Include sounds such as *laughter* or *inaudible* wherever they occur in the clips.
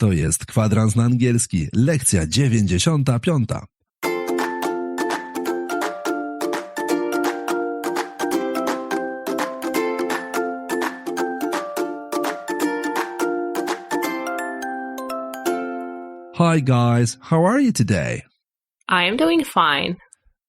To jest kwadrans na angielski, lekcja 95. Hi guys, how are you today? I am doing fine.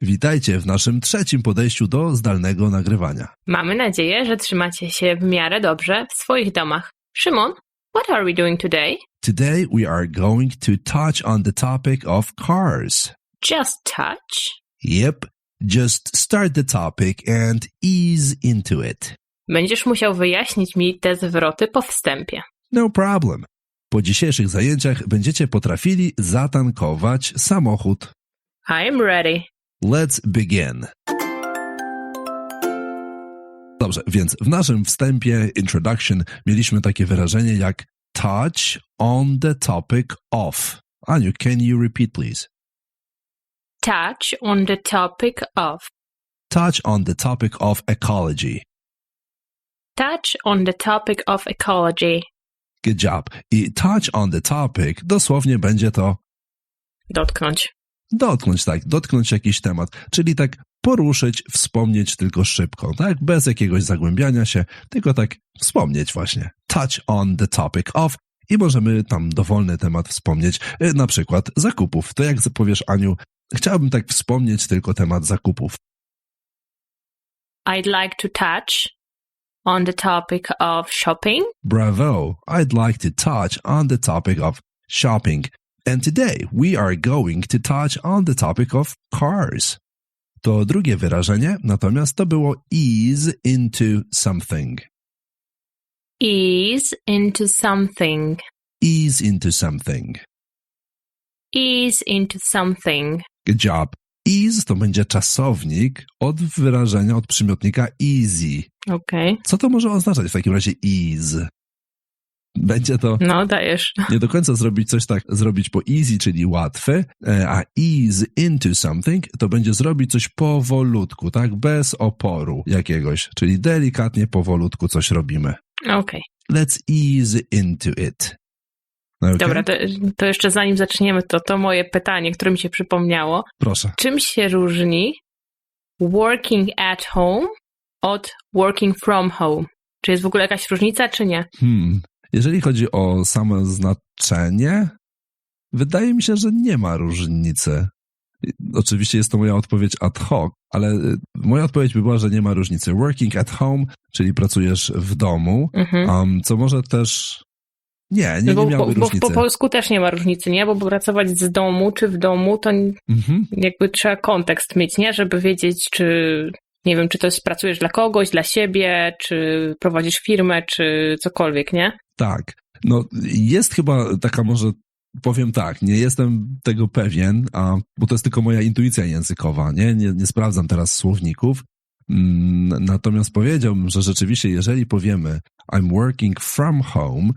Witajcie w naszym trzecim podejściu do zdalnego nagrywania. Mamy nadzieję, że trzymacie się w miarę dobrze w swoich domach. Szymon, what are we doing today? Today we are going to touch on the topic of cars. Just touch. Yep, just start the topic and ease into it. Będziesz musiał wyjaśnić mi te zwroty po wstępie. No problem. Po dzisiejszych zajęciach będziecie potrafili zatankować samochód. I am ready. Let's begin. Dobrze, więc w naszym wstępie, introduction, mieliśmy takie wyrażenie jak touch on the topic of. Aniu, can you repeat please? Touch on the topic of. Touch on the topic of ecology. Touch on the topic of ecology. Good job. I touch on the topic dosłownie będzie to Dotknąć. dotknąć, tak, dotknąć jakiś temat, czyli tak poruszyć, wspomnieć tylko szybko, tak, bez jakiegoś zagłębiania się, tylko tak wspomnieć właśnie. Touch on the topic of i możemy tam dowolny temat wspomnieć, y, na przykład zakupów. To jak powiesz, Aniu, chciałbym tak wspomnieć tylko temat zakupów. I'd like to touch on the topic of shopping. Bravo! I'd like to touch on the topic of shopping. And today we are going to touch on the topic of cars. To drugie wyrażenie, natomiast to było ease into something. Ease into something. Ease into something. Ease into something. Good job. Ease to będzie czasownik od wyrażenia, od przymiotnika easy. Okej. Co to może oznaczać w takim razie ease? Będzie to No, dajesz. nie do końca zrobić coś tak, zrobić po easy, czyli łatwy, e, a ease into something to będzie zrobić coś powolutku, tak, bez oporu jakiegoś, czyli delikatnie, powolutku coś robimy. Okej. Let's ease into it. Okay? Dobra, to, to jeszcze zanim zaczniemy, to to moje pytanie, które mi się przypomniało. Proszę. Czym się różni working at home od working from home? Czy jest w ogóle jakaś różnica, czy nie? Hmm. Jeżeli chodzi o same znaczenie, wydaje mi się, że nie ma różnicy. Oczywiście jest to moja odpowiedź ad hoc, ale y, moja odpowiedź by była, że nie ma różnicy. Working at home, czyli pracujesz w domu, Mhm. um, co może też. Nie, nie, bo, nie miałoby bo, bo różnicy. po polsku też nie ma różnicy, nie? Bo pracować z domu czy w domu, to Mhm. jakby trzeba kontekst mieć, nie? Żeby wiedzieć, czy nie wiem, czy to jest pracujesz dla kogoś, dla siebie, czy prowadzisz firmę, czy cokolwiek, nie? Tak. No, jest chyba taka może. Powiem tak, nie jestem tego pewien, a, bo to jest tylko moja intuicja językowa, nie? Nie, nie sprawdzam teraz słowników. Mm, Natomiast powiedziałbym, że rzeczywiście, jeżeli powiemy I'm working from home,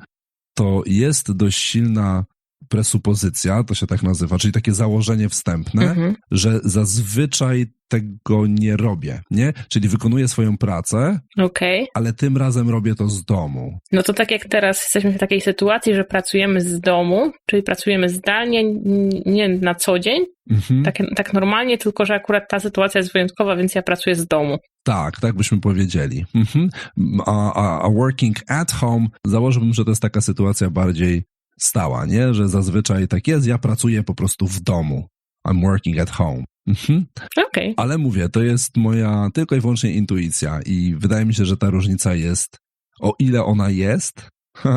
to jest dość silna presupozycja, to się tak nazywa, czyli takie założenie wstępne, Mhm. że zazwyczaj tego nie robię, nie? Czyli wykonuję swoją pracę, Okej. ale tym razem robię to z domu. No to tak jak teraz jesteśmy w takiej sytuacji, że pracujemy z domu, czyli pracujemy zdalnie, nie na co dzień, Mhm. tak, tak normalnie, tylko że akurat ta sytuacja jest wyjątkowa, więc ja pracuję z domu. Tak, tak byśmy powiedzieli. Mhm. A, a, a working at home, założyłbym, że to jest taka sytuacja bardziej stała, nie? Że zazwyczaj tak jest, ja pracuję po prostu w domu. I'm working at home. Mhm. Okej. Ale mówię, to jest moja tylko i wyłącznie intuicja i wydaje mi się, że ta różnica jest, o ile ona jest, *laughs*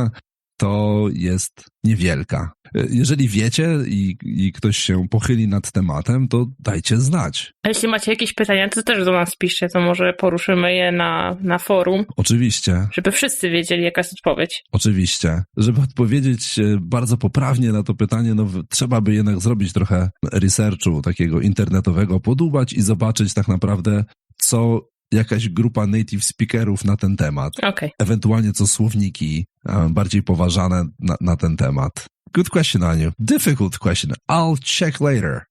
to jest niewielka. Jeżeli wiecie i, i ktoś się pochyli nad tematem, to dajcie znać. A jeśli macie jakieś pytania, to też do nas piszcie, to może poruszymy je na, na forum, Oczywiście, żeby wszyscy wiedzieli, jaka jest odpowiedź. Oczywiście. Żeby odpowiedzieć e, bardzo poprawnie na to pytanie, no trzeba by jednak zrobić trochę researchu takiego internetowego, podubać i zobaczyć tak naprawdę, co jakaś grupa native speakerów na ten temat. Okej. Ewentualnie co słowniki e, bardziej poważane na, na ten temat. Good question, Aniu. Difficult question. I'll check later.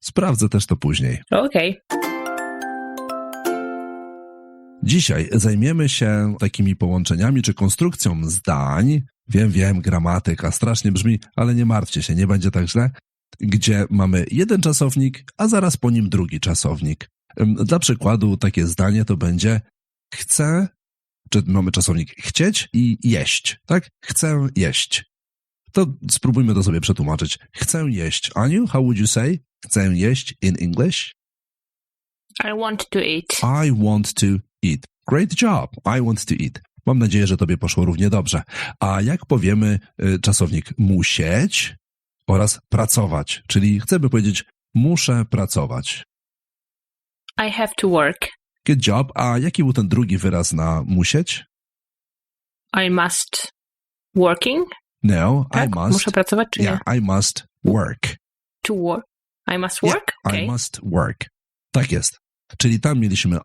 Sprawdzę też to później. Okej. Dzisiaj zajmiemy się takimi połączeniami czy konstrukcją zdań, wiem, wiem, gramatyka strasznie brzmi, ale nie martwcie się, nie będzie tak źle, gdzie mamy jeden czasownik, a zaraz po nim drugi czasownik. Dla przykładu takie zdanie to będzie chcę, czy mamy czasownik chcieć i jeść, tak? Chcę jeść. To spróbujmy to sobie przetłumaczyć. Chcę jeść. Aniu, how would you say? Chcę jeść in English? I want to eat. I want to eat. Great job. I want to eat. Mam nadzieję, że tobie poszło równie dobrze. A jak powiemy y, czasownik musieć oraz pracować, czyli chcemy powiedzieć muszę pracować. I have to work. Good job. A jaki był ten drugi wyraz na musieć? I must working. No, Tak? I must. Muszę pracować, czy yeah, I must work. nie? To work. I must Yeah, work? Okay. I must work. Tak jest. Czyli tam mieliśmy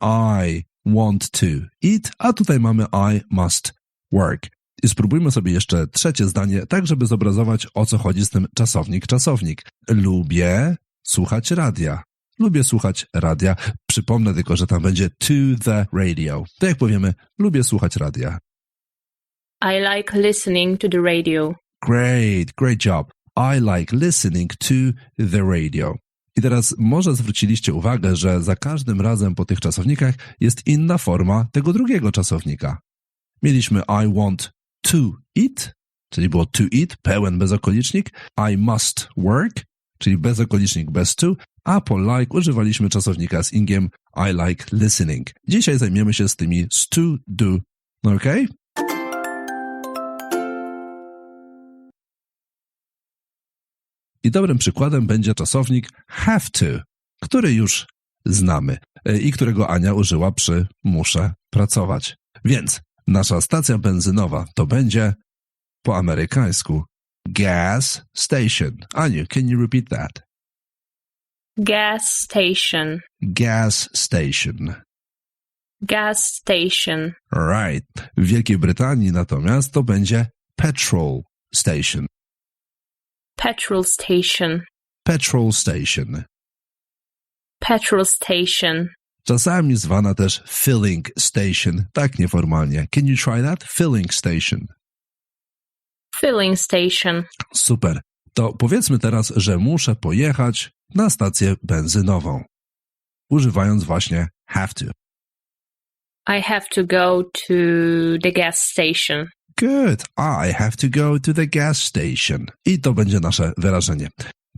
I want to eat, a tutaj mamy I must work. I spróbujmy sobie jeszcze trzecie zdanie, tak żeby zobrazować o co chodzi z tym czasownik, czasownik. Lubię słuchać radia. Lubię słuchać radia. Przypomnę tylko, że tam będzie to the radio. To jak powiemy, lubię słuchać radia. I like listening to the radio. Great, great job. I like listening to the radio. I teraz może zwróciliście uwagę, że za każdym razem po tych czasownikach jest inna forma tego drugiego czasownika. Mieliśmy I want to eat, czyli było to eat, pełen bezokolicznik, I must work, czyli bezokolicznik bez to, a po like używaliśmy czasownika z ingiem I like listening. Dzisiaj zajmiemy się z tymi z to, do. Okej? I dobrym przykładem będzie czasownik have to, który już znamy e, i którego Ania użyła przy muszę pracować. Więc nasza stacja benzynowa to będzie po amerykańsku gas station. Aniu, can you repeat that? Gas station. Gas station. Gas station. Right. W Wielkiej Brytanii natomiast to będzie petrol station. Petrol station. Petrol station. Petrol station. Czasami zwana też filling station, tak nieformalnie. Can you try that? Filling station. Filling station. Super. To powiedzmy teraz, że muszę pojechać na stację benzynową. Używając właśnie have to. I have to go to the gas station. Good. I have to go to the gas station. I to będzie nasze wyrażenie.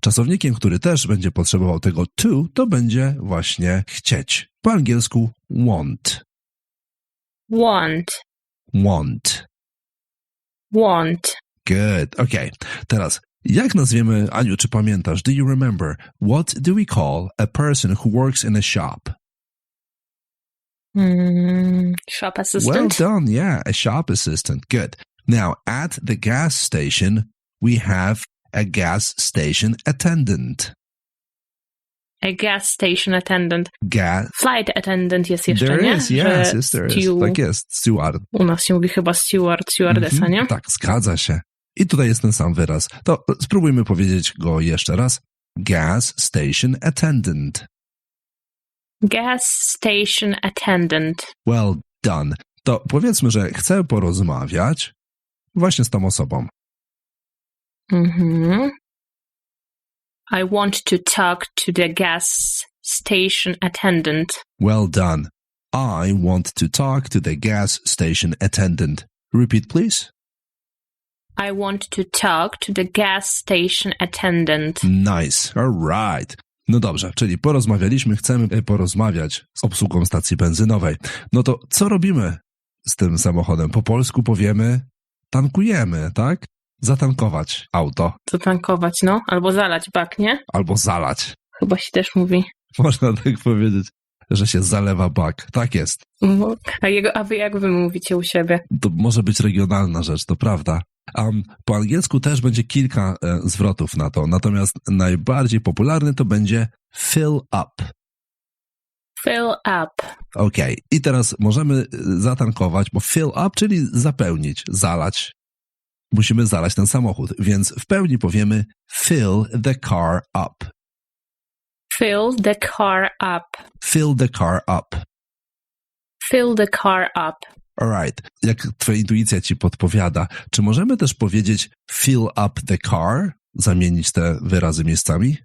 Czasownikiem, który też będzie potrzebował tego to, to będzie właśnie chcieć. Po angielsku want. Want. Want. Want. Good. Okay. Teraz, jak nazwiemy, Aniu, czy pamiętasz, do you remember, what do we call a person who works in a shop? Mm, shop Well assistant. done. Yeah, a shop assistant. Good. Now, at the gas station, we have a gas station attendant. A gas station attendant. Gas. Flight attendant jest jeszcze, There nie? is, yes, yes, there is. Tak jest, steward. U nas się mówi chyba steward, stewardessa, Mhm, nie? Tak, zgadza się. I tutaj jest ten sam wyraz. To spróbujmy powiedzieć go jeszcze raz. Gas station attendant. Gas station attendant. Well done. To powiedzmy, że chcę porozmawiać właśnie z tą osobą. Mhm. I want to talk to the gas station attendant. Well done. I want to talk to the gas station attendant. Repeat, please. I want to talk to the gas station attendant. Nice. All right. No dobrze, czyli porozmawialiśmy, chcemy e, porozmawiać z obsługą stacji benzynowej. No to co robimy z tym samochodem? Po polsku powiemy tankujemy, tak? Zatankować auto Zatankować, no. Albo zalać bak, nie? albo zalać. Chyba się też mówi. *laughs* Można tak powiedzieć, że się zalewa bak. Tak jest. A, jego, a wy jak wy mówicie u siebie? To może być regionalna rzecz, to prawda. Um, po angielsku też będzie kilka e, zwrotów na to, natomiast najbardziej popularny to będzie fill up. Fill up. Okej, i teraz możemy y, zatankować, bo fill up, czyli zapełnić, zalać. Musimy zalać ten samochód, więc w pełni powiemy fill the car up. Fill the car up. Fill the car up. Fill the car up. Alright. Jak twoja intuicja ci podpowiada, czy możemy też powiedzieć fill up the car? Zamienić te wyrazy miejscami?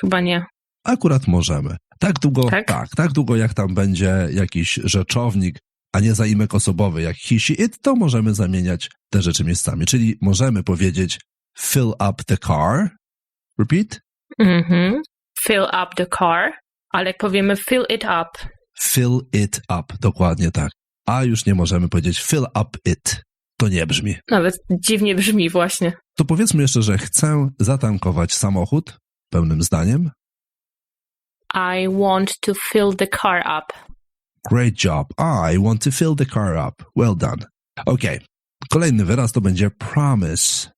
Chyba nie. Akurat możemy. Tak długo, Tak? tak, tak długo jak tam będzie jakiś rzeczownik, a nie zaimek osobowy jak he, she, it, to możemy zamieniać te rzeczy miejscami. Czyli możemy powiedzieć fill up the car. Repeat. Mhm. Fill up the car, ale jak powiemy fill it up, Fill it up. Dokładnie tak. A już nie możemy powiedzieć fill up it. To nie brzmi. nawet dziwnie brzmi właśnie. To powiedzmy jeszcze, że chcę zatankować samochód pełnym zdaniem. I want to fill the car up. Great job. I want to fill the car up. Well done. Okay. Kolejny wyraz to będzie promise.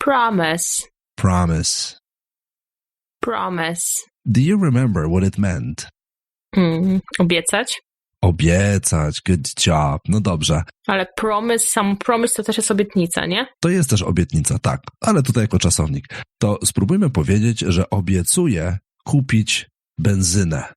Promise, Promise. Promise. Do you remember what it meant? Mm, obiecać. Obiecać. Good job. No dobrze. Ale promise, sam promise to też jest obietnica, nie? To jest też obietnica, tak. Ale tutaj jako czasownik. To spróbujmy powiedzieć, że obiecuję kupić benzynę.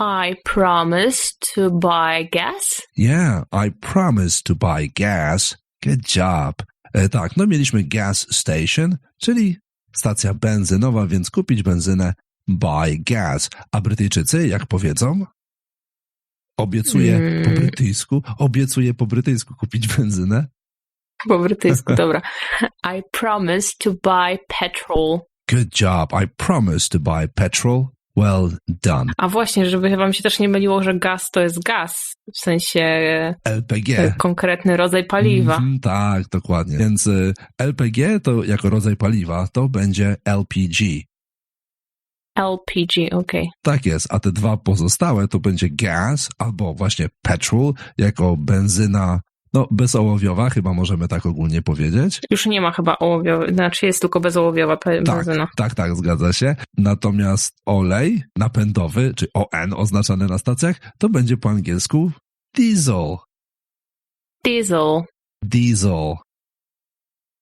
I promise to buy gas. Yeah, I promise to buy gas. Good job. E, tak, no mieliśmy gas station, czyli stacja benzynowa, więc kupić benzynę buy gas. A Brytyjczycy jak powiedzą? Obiecuję Mm. po brytyjsku, obiecuję po brytyjsku kupić benzynę. Po brytyjsku, *laughs* dobra. I promise to buy petrol. Good job. I promise to buy petrol. Well done. A właśnie, żeby wam się też nie myliło, że gaz to jest gaz, w sensie LPG. e, konkretny rodzaj paliwa. Mhm, tak, dokładnie. Więc y, LPG to jako rodzaj paliwa to będzie LPG. LPG, okej. Tak jest, a te dwa pozostałe to będzie gas albo właśnie petrol jako benzyna, no bezołowiowa, chyba możemy tak ogólnie powiedzieć. Już nie ma chyba ołowiowej, znaczy jest tylko bezołowiowa Tak, benzyna. tak, tak, zgadza się. Natomiast olej napędowy, czy ON oznaczany na stacjach, to będzie po angielsku diesel. Diesel, Diesel,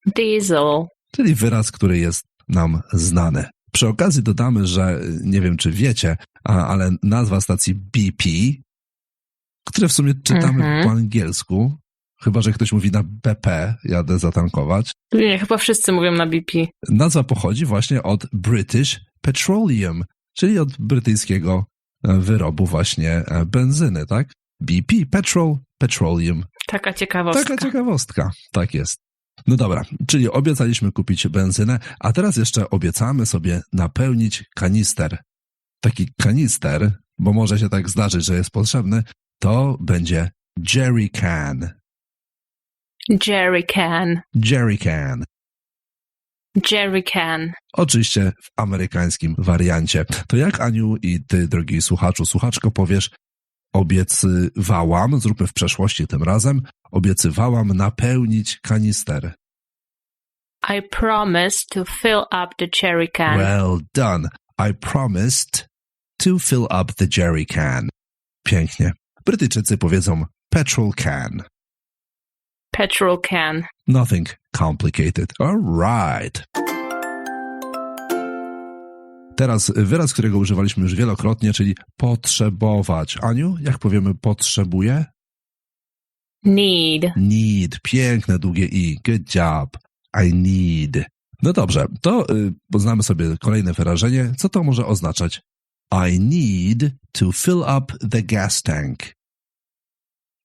diesel. czyli wyraz, który jest nam znany. Przy okazji dodamy, że y, nie wiem, czy wiecie, ale nazwa stacji BP, które w sumie czytamy Mhm. po angielsku, chyba że ktoś mówi na BP, jadę zatankować, Nie, chyba wszyscy mówią na BP. nazwa pochodzi właśnie od British Petroleum, czyli od brytyjskiego e, wyrobu właśnie e, benzyny, tak? BP, petrol, petroleum. Taka ciekawostka. Taka ciekawostka. Tak jest. No dobra, czyli obiecaliśmy kupić benzynę, a teraz jeszcze obiecamy sobie napełnić kanister. Taki kanister, bo może się tak zdarzyć, że jest potrzebny, to będzie jerry can. Jerry can, Jerry can. jerry can. Oczywiście w amerykańskim wariancie. To jak, Aniu, i ty, drogi słuchaczu, słuchaczko, powiesz, obiecywałam, zróbmy w przeszłości tym razem, obiecywałam napełnić kanister. I promise to fill up the jerry can. Well done. I promised to fill up the jerry can. Pięknie. Brytyjczycy powiedzą petrol can. Petrol can. Nothing complicated. All right. Teraz wyraz, którego używaliśmy już wielokrotnie, czyli potrzebować. Aniu, jak powiemy potrzebuję? Need. Need. Piękne, długie i. Good job. I need. No dobrze, to y, poznamy sobie kolejne wyrażenie. Co to może oznaczać? I need to fill up the gas tank.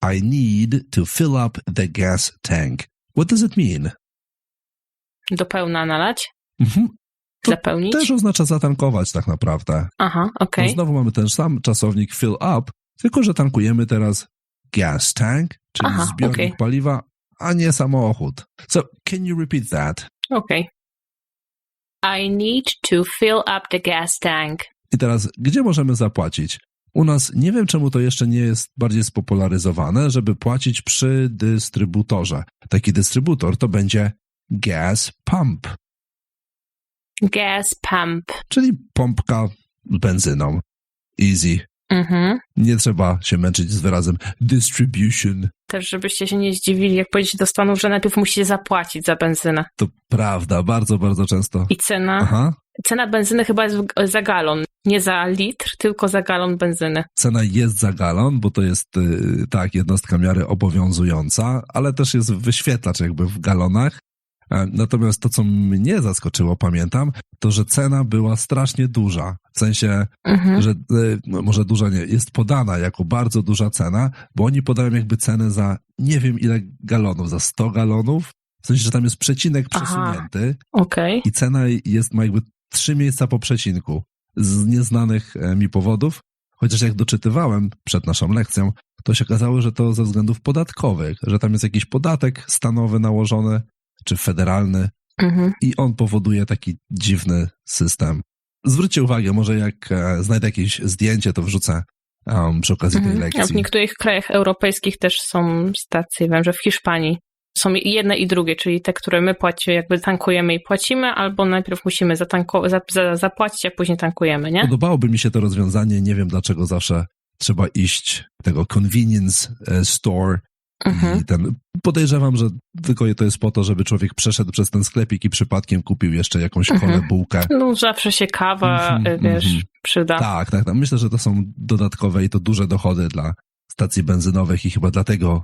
I need to fill up the gas tank. What does it mean? Do pełna nalać? Mhm. To Zapełnić? Też oznacza zatankować tak naprawdę. Aha, No okej. znowu mamy ten sam czasownik fill up, tylko że tankujemy teraz gas tank, czyli Aha, zbiornik okej. paliwa, a nie samochód. So, can you repeat that? Okej. I need to fill up the gas tank. I teraz, gdzie możemy zapłacić? U nas nie wiem, czemu to jeszcze nie jest bardziej spopularyzowane, żeby płacić przy dystrybutorze. Taki dystrybutor to będzie gas pump, Gas pump. czyli pompka z benzyną. Easy. Mhm. Nie trzeba się męczyć z wyrazem distribution. Też, żebyście się nie zdziwili, jak pojedziecie do Stanów, że najpierw musicie zapłacić za benzynę. To prawda, bardzo, bardzo często. I cena, Aha. cena benzyny chyba jest za galon. Nie za litr, tylko za galon benzyny. Cena jest za galon, bo to jest y, tak, jednostka miary obowiązująca, ale też jest wyświetlacz jakby w galonach. E, Natomiast to, co mnie zaskoczyło, pamiętam, to, że cena była strasznie duża. W sensie, Mhm. że y, no, może duża nie, jest podana jako bardzo duża cena, bo oni podają jakby cenę za nie wiem ile galonów, za 100 galonów. W sensie, że tam jest przecinek Aha. przesunięty Okej. i cena jest, ma jakby trzy miejsca po przecinku z nieznanych e, mi powodów. Chociaż jak doczytywałem przed naszą lekcją, to się okazało, że to ze względów podatkowych, że tam jest jakiś podatek stanowy nałożony, czy federalny, Mhm. i on powoduje taki dziwny system. Zwróćcie uwagę, może jak e, znajdę jakieś zdjęcie, to wrzucę um, przy okazji tej Mhm. A w lekcji. niektórych krajach europejskich też są stacje, wiem, że w Hiszpanii są jedne i drugie, czyli te, które my płacimy, jakby tankujemy i płacimy, albo najpierw musimy zatanko- za, za, zapłacić, a później tankujemy, nie? Podobałoby mi się to rozwiązanie, nie wiem dlaczego zawsze trzeba iść tego convenience e, store Mhm. I ten, podejrzewam, że tylko to jest po to, żeby człowiek przeszedł przez ten sklepik i przypadkiem kupił jeszcze jakąś Mhm. kolę bułkę. No zawsze się kawa, Mhm, y, wiesz, mhm. przyda. Tak, tak, tak. Myślę, że to są dodatkowe i to duże dochody dla stacji benzynowych i chyba dlatego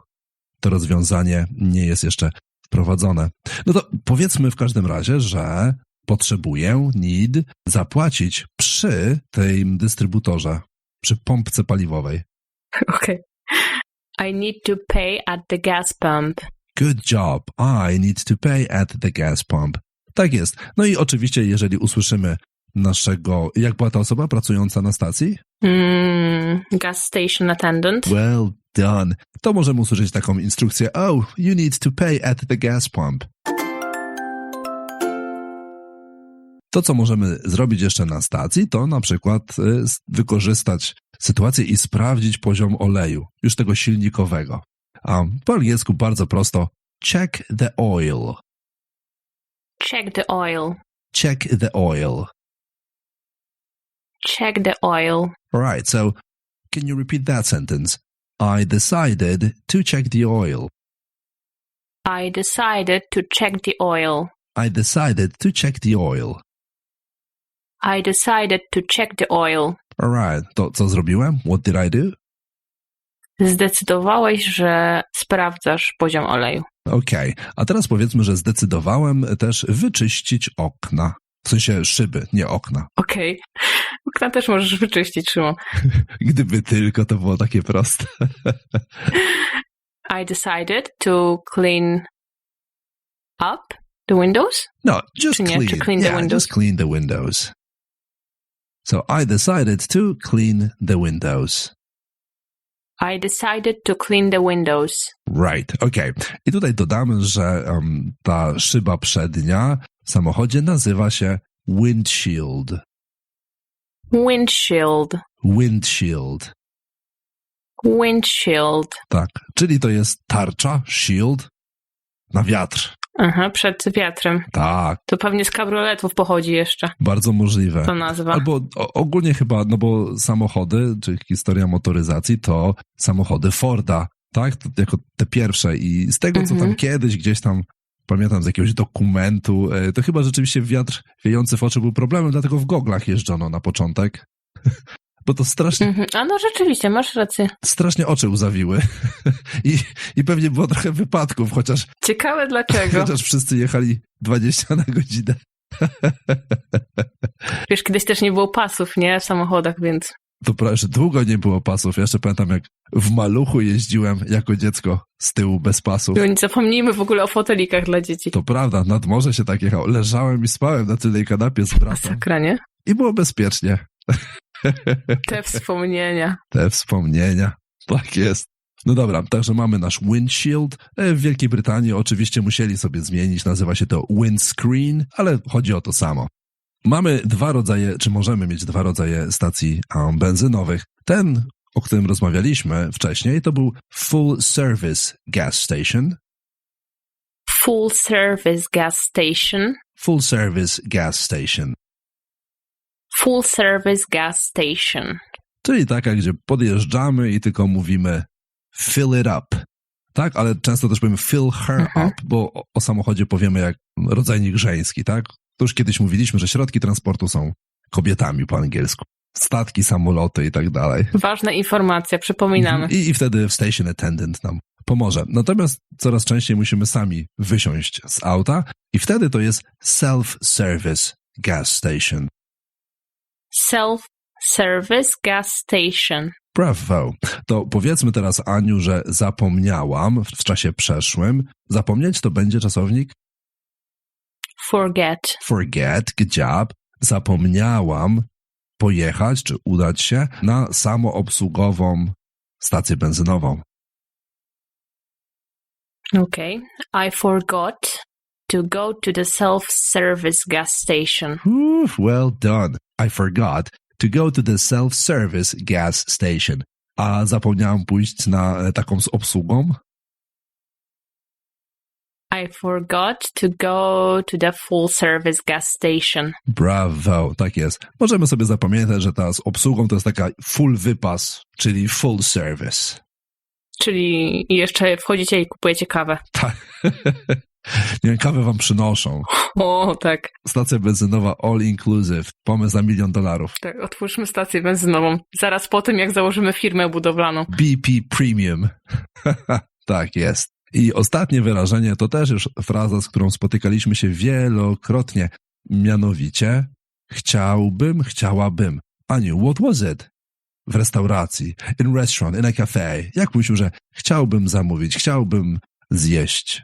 to rozwiązanie nie jest jeszcze wprowadzone. No to powiedzmy w każdym razie, że potrzebuję, need, zapłacić przy tym dystrybutorze, przy pompce paliwowej. *laughs* Okay. I need to pay at the gas pump. Good job. I need to pay at the gas pump. Tak jest. No i oczywiście, jeżeli usłyszymy naszego, jak była ta osoba pracująca na stacji? Mm, gas station attendant. Well done. To możemy usłyszeć taką instrukcję. Oh, you need to pay at the gas pump. To, co możemy zrobić jeszcze na stacji, to na przykład y, wykorzystać sytuację i sprawdzić poziom oleju, już tego silnikowego. A po angielsku bardzo prosto. Check the oil. Check the oil. Check the oil. Check the oil. All right, so can you repeat that sentence? I decided to check the oil. I decided to check the oil. I decided to check the oil. I decided to check the oil. All right, to co zrobiłem? What did I do? Zdecydowałeś, że sprawdzasz poziom oleju. Okej, a teraz powiedzmy, że zdecydowałem też wyczyścić okna. W sensie szyby, nie okna. Okej. Okna też możesz wyczyścić, Szymon. *laughs* Gdyby tylko to było takie proste. *laughs* I decided to clean up the windows. No, just Czy nie? clean. Czy clean the yeah, windows? just clean the windows. So I decided to clean the windows. I decided to clean the windows. Right, okej. I tutaj dodamy, że um, ta szyba przednia w samochodzie nazywa się windshield. Windshield. Windshield. Windshield. Tak, czyli to jest tarcza, shield, na wiatr. Aha, przed wiatrem. Tak, To pewnie z kabrioletów pochodzi jeszcze bardzo możliwe. ta nazwa. Albo ogólnie chyba, no bo samochody, czy historia motoryzacji, to samochody Forda, tak? To jako te pierwsze. I z tego, co Mhm. tam kiedyś gdzieś tam pamiętam z jakiegoś dokumentu, e, to chyba rzeczywiście wiatr wiejący w oczy był problemem, dlatego w goglach jeżdżono na początek. *laughs* Bo to strasznie, Mhm. A no rzeczywiście, masz rację. strasznie oczy uzawiły. *laughs* I, I pewnie było trochę wypadków, chociaż, Ciekawe dlaczego. chociaż wszyscy jechali 20 na godzinę. *laughs* Wiesz, kiedyś też nie było pasów, nie? W samochodach, więc To prawie, że długo nie było pasów. Ja jeszcze pamiętam, jak w maluchu jeździłem jako dziecko z tyłu bez pasów. nie zapomnijmy w ogóle o fotelikach dla dzieci. To prawda, nad morze się tak jechał. Leżałem i spałem na tylnej kanapie z bratem. Masakra, nie? I było bezpiecznie. *laughs* Te wspomnienia. *laughs* Te wspomnienia. Tak jest. No dobra, także mamy nasz windshield. E, W Wielkiej Brytanii oczywiście musieli sobie zmienić, nazywa się to windscreen, ale chodzi o to samo. Mamy dwa rodzaje, czy możemy mieć dwa rodzaje stacji um, benzynowych. Ten, o którym rozmawialiśmy wcześniej, to był full service gas station. Full service gas station. Full service gas station. Full service gas station. czyli taka, gdzie podjeżdżamy i tylko mówimy fill it up. Tak, ale często też powiemy fill her Mhm. up, bo o, o samochodzie powiemy jak rodzajnik żeński, tak? To już kiedyś mówiliśmy, że środki transportu są kobietami po angielsku. Statki, samoloty i tak dalej. Ważna informacja, przypominamy. Mhm. I, I wtedy station attendant nam pomoże. Natomiast coraz częściej musimy sami wysiąść z auta i wtedy to jest self-service gas station. Self-service gas station. Brawo. To powiedzmy teraz, Aniu, że zapomniałam w czasie przeszłym. Zapomnieć to będzie czasownik Forget. forget, job. Zapomniałam pojechać czy udać się na samoobsługową stację benzynową. Okay. I forgot to go to the self-service gas station. Oof, well done. I forgot to go to the self-service gas station. A zapomniałam pójść na e, taką z obsługą? I forgot to go to the full-service gas station. Brawo, tak jest. Możemy sobie zapamiętać, że ta z obsługą to jest taka full wypas, czyli full service. Czyli jeszcze wchodzicie i kupujecie kawę. Tak. *laughs* Nie kawę wam przynoszą. O, tak. Stacja benzynowa all inclusive. Pomysł na milion dolarów. Tak, otwórzmy stację benzynową. Zaraz po tym, jak założymy firmę budowlaną. BP Premium. *laughs* tak jest. I ostatnie wyrażenie to też już fraza, z którą spotykaliśmy się wielokrotnie. Mianowicie chciałbym, chciałabym. Aniu, what was it? W restauracji, in restaurant, in a cafe. Jak mówił, że chciałbym zamówić, chciałbym zjeść.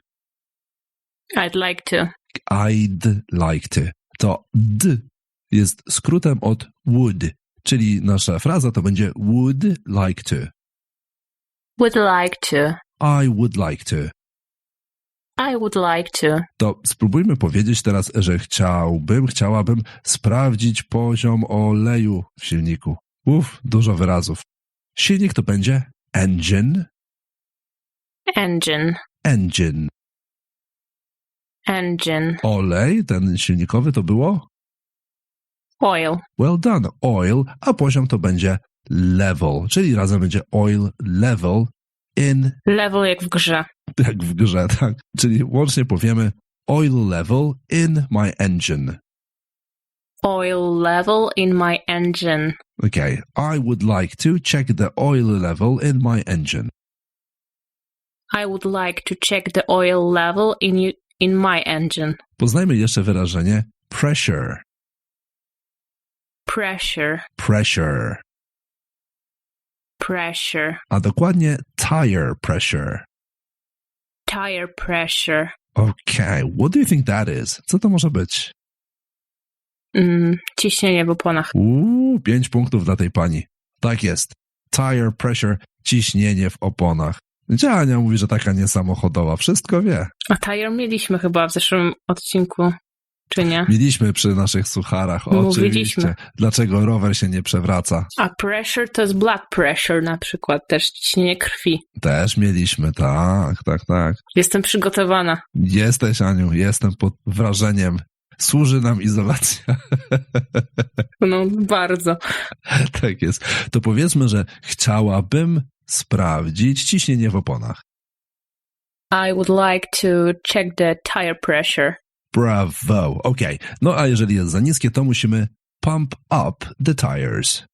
I'd like to. I'd like to. To d jest skrótem od would, czyli nasza fraza to będzie would like to. Would like to. I would like to. I would like to. To spróbujmy powiedzieć teraz, że chciałbym, chciałabym sprawdzić poziom oleju w silniku. Uff, dużo wyrazów. Silnik to będzie engine, Engine. engine. Engine. Olej, ten silnikowy to było Oil. well done, oil, a poziom to będzie level, czyli razem będzie oil level in, Level jak w grze. jak w grze, *laughs* tak? Czyli łącznie powiemy oil level in my engine. Oil level in my engine. Okay, I would like to check the oil level in my engine. I would like to check the oil level in you, in my engine. Poznajmy jeszcze wyrażenie pressure. Pressure. Pressure. Pressure. A dokładnie tire pressure. Tire pressure. Okay, what do you think that is? Co to może być? Mm, ciśnienie w oponach. Uuu, pięć punktów dla tej pani. Tak jest. Tire pressure, ciśnienie w oponach. Dziania mówi, że taka niesamochodowa. Wszystko wie. A tire mieliśmy chyba w zeszłym odcinku, czy nie? Mieliśmy przy naszych sucharach. Mówiliśmy. Oczywiście. Dlaczego rower się nie przewraca? A pressure to jest blood pressure na przykład, też ciśnienie krwi. Też mieliśmy, tak, tak, tak. Jestem przygotowana. Jesteś, Aniu, jestem pod wrażeniem. Służy nam izolacja. *laughs* No, bardzo. tak jest. To powiedzmy, że chciałabym sprawdzić ciśnienie w oponach. I would like to check the tire pressure. Bravo. Okej. No a jeżeli jest za niskie, to musimy pump up the tires.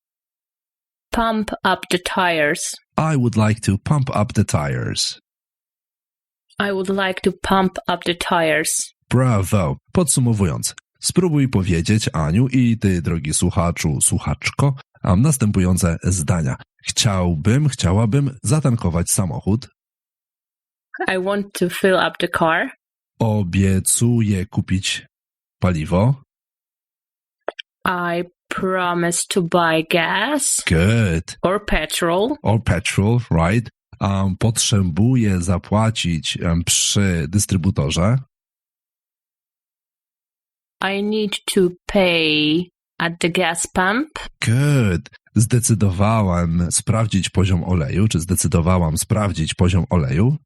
Pump up the tires. I would like to pump up the tires. I would like to pump up the tires. Brawo. Podsumowując, spróbuj powiedzieć, Aniu, i ty, drogi słuchaczu, słuchaczko, następujące zdania. Chciałbym, chciałabym zatankować samochód. I want to fill up the car. Obiecuję kupić paliwo. I promise to buy gas Good. or petrol. Or petrol, right? Um, potrzebuję zapłacić um, przy dystrybutorze. I need to pay at the gas pump. Good. Zdecydowałem sprawdzić poziom oleju, czy zdecydowałam sprawdzić poziom oleju.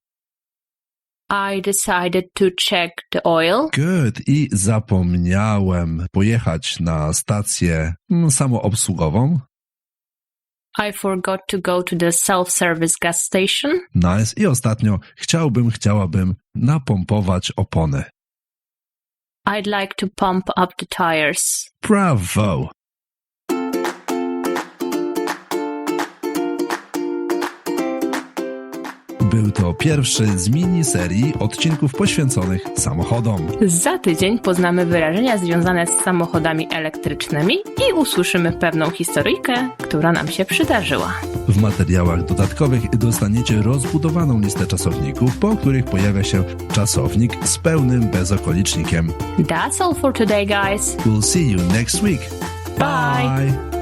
I decided to check the oil. Good. I zapomniałem pojechać na stację mm, samoobsługową. I forgot to go to the self-service gas station. Nice. I ostatnio, chciałbym, chciałabym napompować opony. I'd like to pump up the tires. Bravo! Był to pierwszy z miniserii odcinków poświęconych samochodom. Za tydzień poznamy wyrażenia związane z samochodami elektrycznymi i usłyszymy pewną historyjkę, która nam się przydarzyła. W materiałach dodatkowych dostaniecie rozbudowaną listę czasowników, po których pojawia się czasownik z pełnym bezokolicznikiem. That's all for today, guys. We'll see you next week. Bye. Bye.